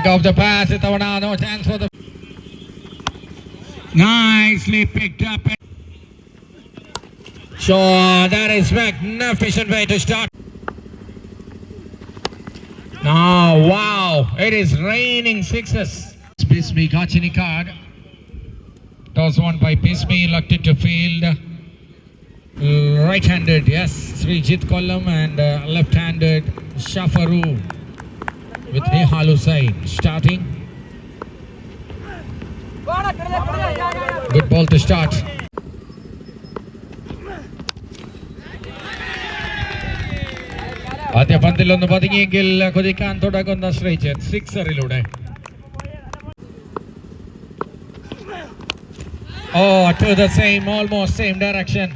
Kick off the pass, now no chance for the... Nicely picked up. Sure, uh, that is magnificent way to start. Now, oh, wow, it is raining sixes. Bismi got any card. Toss one by Bismi, lucked to field. Right-handed, yes, Srijit Kollam and uh, left-handed Shafaru with Nihal Hussain starting. Good ball to start. ആദ്യ പന്തിൽ ഒന്ന് പതുങ്ങിയെങ്കിൽ കുതിക്കാൻ തുടങ്ങുന്ന Sreejith സിക്സറിലൂടെ Oh, to the same, almost same direction.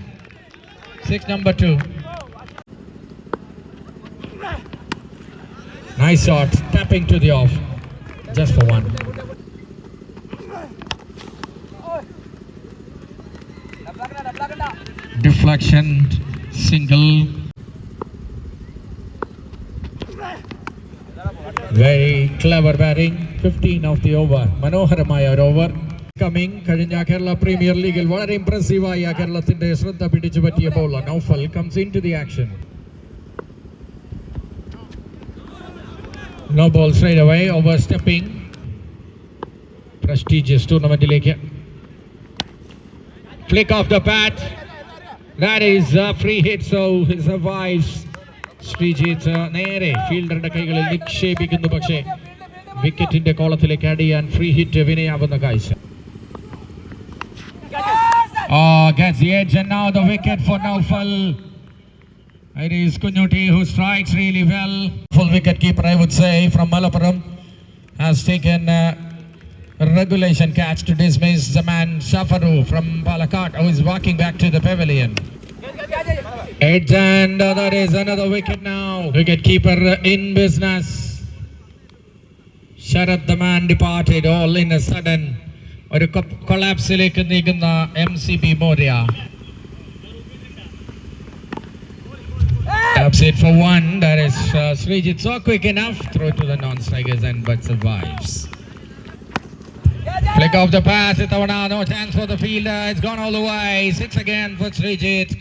Six number two. Nice shot, tapping to the off. Just for one. Deflection, single. Very clever batting. 15 of the over. മനോഹരമായ ഒരു over coming കഴിഞ്ഞ Kerala premier ലീഗിൽ വളരെ ഇംപ്രസീവായ കേരളത്തിന്റെ ശ്രദ്ധ പിടിച്ചു പറ്റിയ bowler Naufal comes in to the action no ball straight away over stepping prestigious ടൂർണമെന്റിലേക്ക് Flick of the bat that is A free hit so he survives Sreejith നേരെ ഫീൽഡറുടെ കൈകളിൽ നിക്ഷേപിക്കുന്നു പക്ഷേ വിക്കറ്റിന്റെ കോളത്തിലേക്ക് ആഡ് ചെയ്യാൻ ഫ്രീ ഹിറ്റ് വിനയാവുന്ന കാഴ്ച Oh, gets the edge and now the wicket for Naufal. It is Kunyuti who strikes really well. Full wicket keeper, I would say, from Malappuram has taken uh, a regulation catch to dismiss the man Shafaru from Palakkad who is walking back to the pavilion. Edge and uh, that is another wicket now. Wicket keeper in business. Sharad the man departed all in a sudden. ഒരു കൊളാപ്സിലേക്ക് നീങ്ങുന്ന M C B മോര്യ Taps it for one. That is uh, Srijit so quick enough. Throw to the non-strikers and but survives. Flick off the pass. ഇത്തവണ no chance for the fielder. It's gone all the way. Six again for Srijit.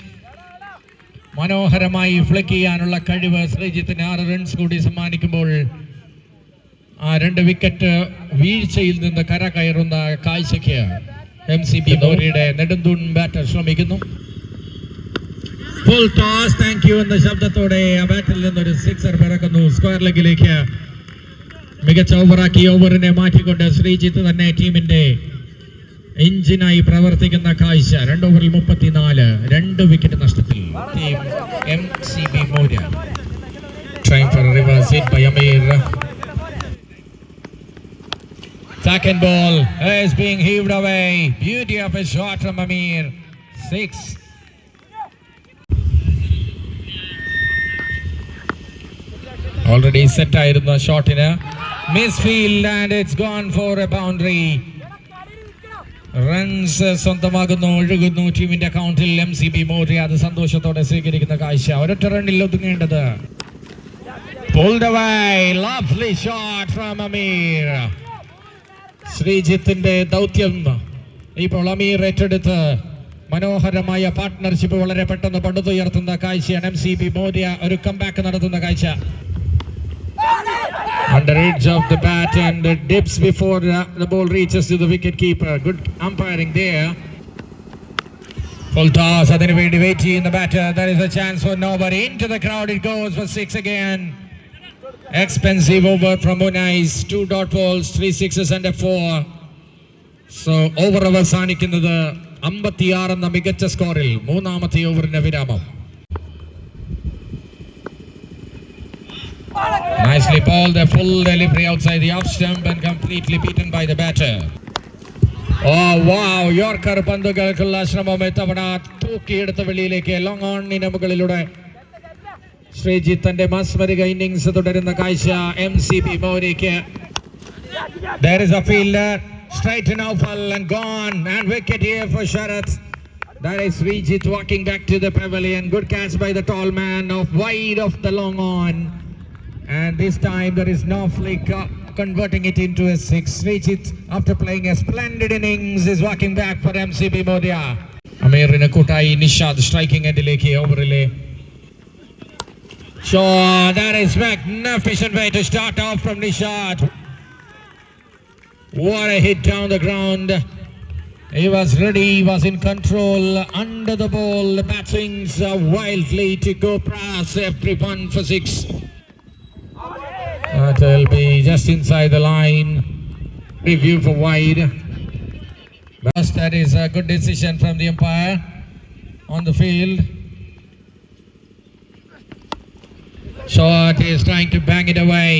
മനോഹരമായി flick ചെയ്യാനുള്ള കഴിവ് ശ്രീജിത്തിന് ആറ് runs കൂടി സമ്മാനിക്കുമ്പോൾ ആ രണ്ട് wicket വീഴ്ചയിൽ നിന്ന് കര കയറുന്ന കാഴ്ചയ്ക്ക് എം സി ബി മോരിയുടെ നെടുന്തൂൺ ബാറ്റർ ശ്രമിക്കുന്നു ഫുൾ ടോസ് താങ്ക് യു എന്ന ശബ്ദത്തോടെ ആ ബാറ്റിൽ നിന്നൊരു സിക്സർ പിറക്കുന്നു സ്ക്വയർ ലെഗിലേക്ക് മികച്ച ഓവറാക്കി ഓവറിനെ മാറ്റിക്കൊണ്ട് ശ്രീജിത്ത് തന്നെ ടീമിന്റെ എഞ്ചിനായി പ്രവർത്തിക്കുന്ന കാഴ്ച രണ്ട് ഓവറിൽ മുപ്പത്തിനാല് രണ്ട് വിക്കറ്റ് നഷ്ടത്തിൽ team M Amir. Second ball is being heaved away. Beauty of a shot from Amir. Six. Already set ആയിരുന്ന ഷോട്ടിന് misfield and it's gone for a boundary runs സ്വന്തമാകുന്നു ഒഴുകുന്നു ടീമിന്റെ അക്കൗണ്ടിൽ എം സി ബി മോറി അത് സന്തോഷത്തോടെ സ്വീകരിക്കുന്ന കാഴ്ച. ഒരൊറ്റ റണ്ണിൽ ഒതുങ്ങേണ്ടത്. ശ്രീജിത്തിന്റെ ദൗത്യം. ഇപ്പോൾ അമീർ ഏറ്റെടുത്ത്. മനോഹരമായ പാർട്ട്ണർഷിപ്പ് വളരെ പെട്ടെന്ന് പടുത്തുയർത്തുന്ന കാഴ്ചയാണ് എം സി ബി മോര്യ. ഒരു കംബാക്ക് നടത്തുന്ന കാഴ്ച. Under edge of the bat and it dips before uh, the ball reaches to the wicket keeper. Good umpiring there. Full toss, അതിനു വേണ്ടി വെയിറ്റ് ചെയ്യുന്ന batter There is a chance for nobody. Into the crowd it goes for six again. Expensive over from Munais. Two dot balls, three sixes and a four. So over അവസാനിക്കുന്നത് അമ്പത്തിയാറ് എന്ന മികച്ച സ്കോറിൽ മൂന്നാമത്തെ ഓവറിന്റെ വിരാമം Nicely balled, a full delivery outside the off stump and completely beaten by the batter. Oh wow, yorker പന്തുകൾക്കുള്ള ശ്രമം ഇത്തവണ തൂക്കിയെടുത്ത വെളിയിലേക്ക് long ഓണിന് മുകളിലൂടെ ശ്രീജിത്ത് തന്റെ മാസ്മരിക ഇന്നിങ്സ് തുടരുന്ന കാഴ്ച M C B മോരിക്ക് There is a fielder straight to Naufal and gone and wicket here for Sharath. That is Srijit walking back to the pavilion. Good catch by the tall man of wide of the long on. And this time there is no flick. uh, converting it into a six. Srijit, after playing a splendid innings, is walking back for MCB Modia. അമീറിന് കൂട്ടായി Nishad striking എൻഡിലേക്ക് ഓവറിലെ So that is magnificent way to start off from Nishad. What a hit down the ground. He was ready, he was in control under the ball. The bat swings uh, wildly to go past everyone for six. That will be just inside the line. Review for wide. But that is a good decision from the umpire on the field. Short is trying to bang it away.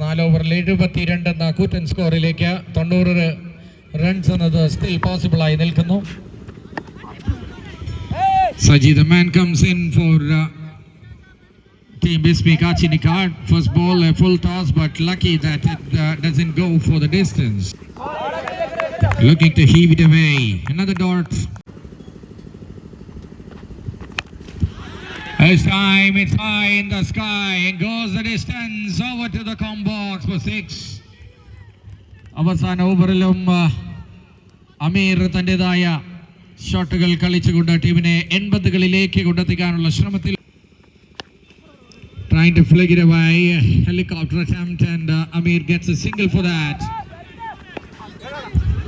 നാല് ഓവറിൽ എഴുപത്തിരണ്ട് എന്ന കൂറ്റൻ സ്കോറിലേക്ക് തൊണ്ണൂറ് runs എന്നത് still possible ആയി നിൽക്കുന്നു Saji, the man comes in for uh, Team Bismi Kachinikar. First ball, a full toss, but lucky that it uh, doesn't go for the distance. Looking to heave it away. Another dart. This time it's high in the sky and goes the distance over to the com box for six. അവസാന ഓവറിലും ആ, അമീർ തൻ്റെതായ ഷോട്ടുകൾ കളിച്ചുകൊണ്ട് ടീമിനെ എൺപതുകളിലേക്ക് കൊണ്ടെത്തിക്കാനുള്ള ശ്രമത്തിൽ trying to flick it away helicopter attempt and uh, Amir gets a single for that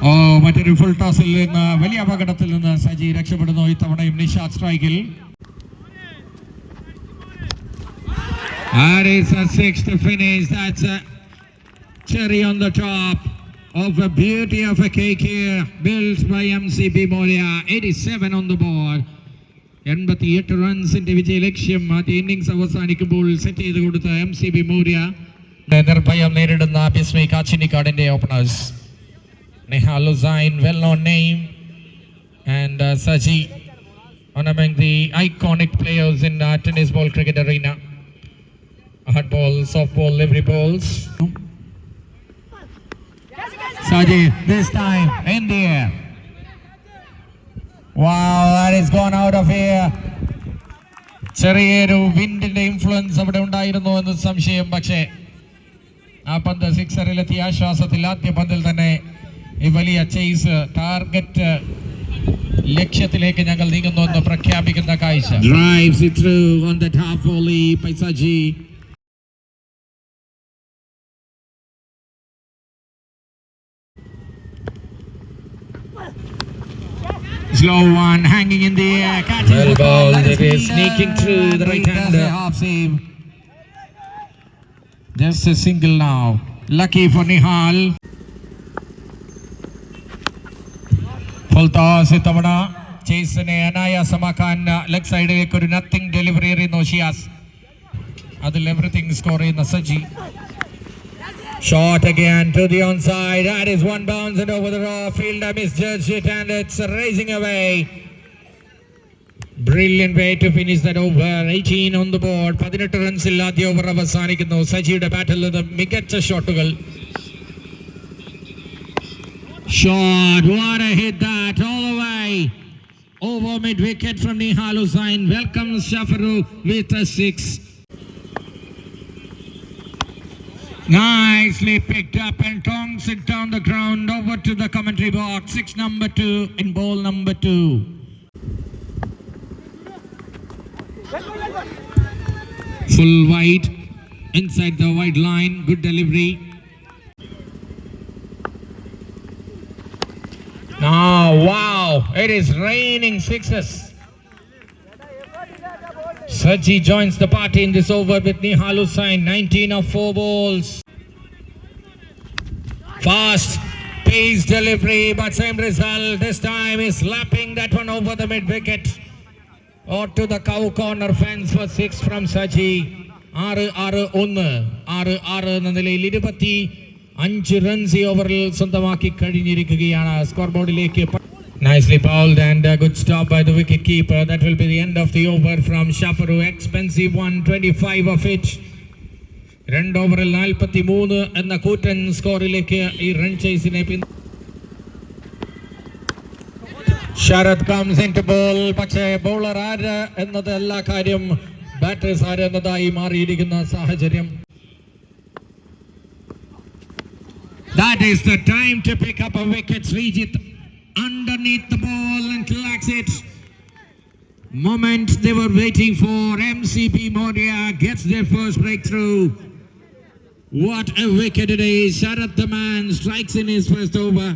ഓ മറ്റൊരു full ടോസിൽ നിന്ന് വലിയ അപകടത്തിൽ നിന്ന് സജി രക്ഷപ്പെടുന്നു ഇത്തവണയും നിഷാദ് സ്ട്രൈക്കിൽ That is a sixth finish. That's a cherry on the top of a beauty of a cake here built by MCB Moria. 87 on the board. എൺപത്തിയെട്ട് റൺസിന്റെ വിജയ ലക്ഷ്യം ആദ്യ ഇന്നിംഗ്സ് അവസാനിക്കുമ്പോൾ സെറ്റ് ചെയ്ത് കൊടുത്ത എം സി ബി മൂര്യ നിർഭയം നേരിടുന്ന Bismi കാച്ചിനിക്കാടിന്റെ openers Hussain, well known name, and uh, one among the iconic players in uh, tennis ball cricket arena. Hard ball, soft ball, every balls. Saji, this time in the air. Wow, that is gone out of here. ചെറിയൊരു വിൻഡിന്റെ influence അവിടെ ഉണ്ടായിരുന്നു എന്ന് സംശയം. പക്ഷേ ആ പന്ത് സിക്സറിലെത്തിയ ആശ്വാസത്തിൽ ആദ്യ പന്തിൽ തന്നെ ഈ വലിയ ചേസ് ടാർഗറ്റ് ലക്ഷ്യത്തിലേക്ക് ഞങ്ങൾ നീങ്ങുന്നു എന്ന് പ്രഖ്യാപിക്കുന്ന കാഴ്ച. Slow one hanging in the air, catching Well the ball. bowled, That it is fielder. sneaking through the He does right-hander. a half save. Just a single now. Lucky for Nihal. Full toss ഇത്തവണ ചേസിനെ അനായാസമാക്കാൻ leg സൈഡിലേക്ക് ഒരു nothing delivery എറിയുന്നു Shiyas അതിൽ everything score ചെയ്യുന്ന Saji Shot again to the onside. That is one bounce and over the raw. Fielder misjudged it and it's racing away. Brilliant way to finish that over. 18 on the board. പതിനെട്ട് റൺസിൽ ആദ്യ over അവസാനിക്കുന്നു സജിയുടെ ബാറ്റിൽ നിന്ന് മികച്ച ഷോട്ടുകൾ Shot, what a hit that all the way. Over mid wicket from Nihal Hussain. Welcomes Shafaru with a six. Nicely picked up and tongs it down the ground over to the commentary box. Six number two in ball number two. Full wide inside the wide line. Good delivery. Oh, wow. It is raining sixes. Saji joins the party in this over with Nihal Hussain. 19 of 4 balls. Fast pace delivery, but same result. This time is slapping that one over the mid wicket. Or to the cow corner fence for 6 from Saji. ആറ് ആറ് ഒന്ന് ആറ് ആറ് എന്ന നിലയിൽ ഇരുപത്തി അഞ്ച് runs ഈ ഓവറിൽ സ്വന്തമാക്കി കഴിഞ്ഞിരിക്കുകയാണ് സ്കോർ ബോർഡിലേക്ക് Nicely bowled and a good stop by the wicket keeper. That will be the end of the over from Shafaru. Expensive one, 25 of it. രണ്ട് ഓവറിൽ നാൽപ്പത്തി മൂന്ന് എന്ന കൂറ്റൻ സ്കോറിലേക്ക് ഈ റൺ ചേസിനെ പിൻ Sarath comes in to ball പക്ഷേ ബൗളർ ആര് എന്നതല്ല കാര്യം ബാറ്റേഴ്സ് ആര് എന്നതായി മാറിയിരിക്കുന്ന സാഹചര്യം That is the time to pick up a wicket. Srijit underneath the ball and collects it. Moment they were waiting for. MCP Modia gets their first breakthrough. What a wicket it is. Sharat the man strikes in his first over.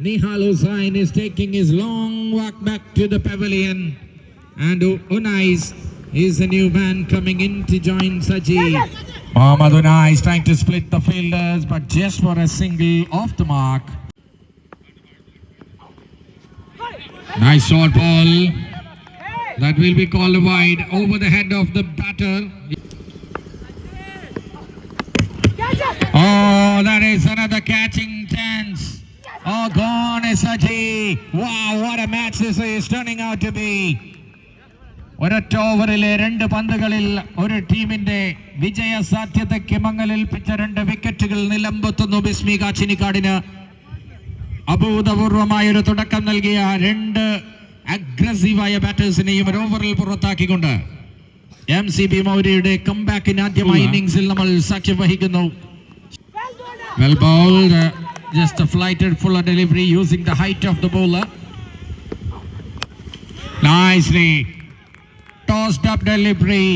Nihal Hussain is taking his long walk back to the pavilion. And Unais is a new man coming in to join Saji. Mohammad Unais trying to split the fielders, but just for a single off the mark. Nice short ball. That will be called wide over the head of the batter. Oh, that is another catching chance. Oh, gone is Saji. Wow, what a match this is turning out to be. ഒരൊറ്റ ഓവറിലെ രണ്ട് പന്തുകളിൽ ഒരു ടീമിന്റെ വിജയ സാധ്യതയ്ക്ക് മങ്ങലേൽപ്പിച്ച രണ്ട് വിക്കറ്റുകൾ നിലമ്പെത്തുന്നു ബിസ്മി കാച്ചിനിക്കാടിന് അഭൂതപൂർവമായ ഒരു തുടക്കം നൽകിയ രണ്ട് അഗ്രസീവായ ബാറ്റേഴ്സിനെയും ഒരു ഓവറിൽ പുറത്താക്കിക്കൊണ്ട് എം സി ബി മൗര്യയുടെ കംബാക്കിന് ആദ്യമായി ഇന്നിംഗ്സിൽ നമ്മൾ സാക്ഷ്യം വഹിക്കുന്നു. Delivery using the height of the ball nicely. Tossed up delivery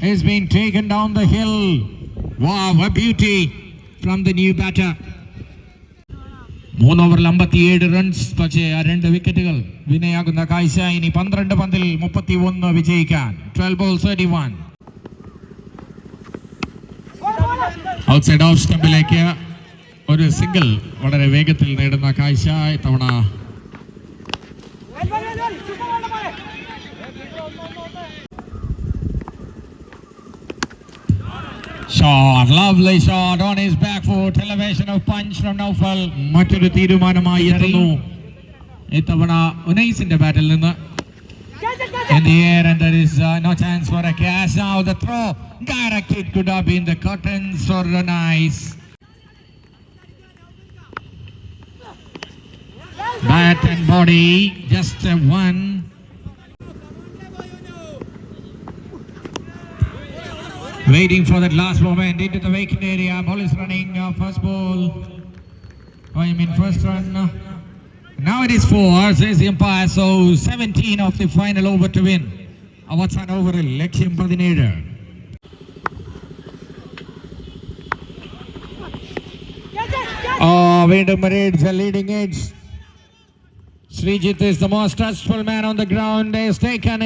has been taken down the hill. Wow a beauty from the new batter. മൂന്ന് ഓവറിൽ അമ്പത്തിയേഴ് റൺസ് പക്ഷേ ആ രണ്ട് വിക്കറ്റുകൾ വിനയാകുന്ന കാഴ്ച. ഇനി പന്ത്രണ്ട് പന്തിൽ മുപ്പത്തി ഒന്ന് വിജയിക്കാൻ. Twelve ball thirty one outside off സ്റ്റംപിലേക്ക് ഒരു സിംഗിൾ വളരെ വേഗത്തിൽ നേടുന്ന കാഴ്ച. ഇത്തവണ Shot, lovely shot on his back foot, elevation of punch from Naufal. മറ്റൊരു തീരുമാനമായി എത്തുന്നു ഇത്തവണ ഉനൈസിന്റെ ബാറ്റിൽ നിന്ന് in the air and there is uh, no chance for a catch. Now the throw directed could have been the curtains for Unais. Bat and body, just a one. Waiting for that last moment into the vacant area. Ball is running. Uh, first ball. Oh, I mean first run. uh, Now it is four, says the umpire. So 17 of the final over to win. അവസാന ഓവറിൽ ലക്ഷ്യം പതിനേഴ് Oh, വീണ്ടും Reeds a leading edge. Srijit is the most trustful man on the ground. He has taken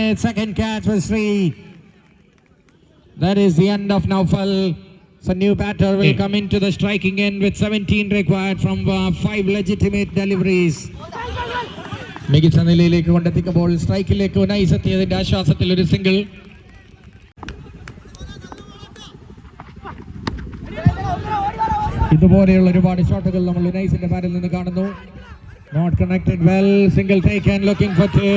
That is the end of Naufal. So new batter will come into the striking end with 17 required from uh, five legitimate deliveries. മികച്ച നിലയിലേക്ക് കൊണ്ടെത്തിക്കുമ്പോൾ സ്ട്രൈക്കിലേക്ക് ഉനൈസ് എത്തിയതിന്റെ ആശ്വാസത്തിൽ ഒരു single ഇതുപോലെയുള്ള ഒരുപാട് ഷോട്ടുകൾ നമ്മൾ ഉനൈസിന്റെ പാരിൽ നിന്ന് കാണുന്നു. Not connected well single taken looking for two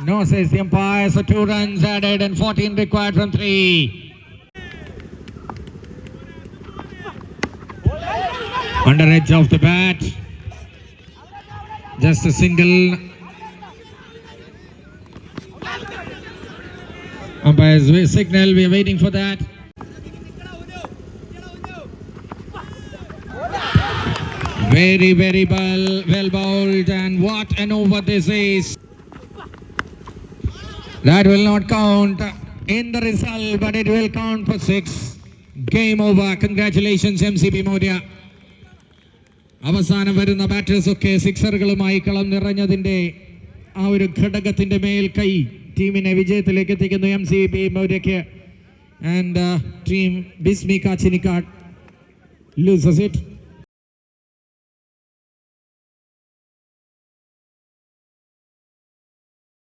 No, says the umpire. So two runs added and 14 required from three. Under edge of the bat. Just a single. Umpire's signal. We are waiting for that. Very, very well, well bowled, and what an over this is. That will not count. In the result but it will count for six. Game over. Congratulations mcp modia അവസാനം വരുന്ന batters ഒക്കെ സിക്സറുകളുമായി കളം നിറഞ്ഞതിന്റെ ആ ഒരു ഘടകത്തിന്റെ മേൽ കൈ ടീമിനെ വിജയത്തിലേക്ക് എത്തിക്കുന്നു M C B മൗര്യക്ക് and team Bismi Kachinikkad loses it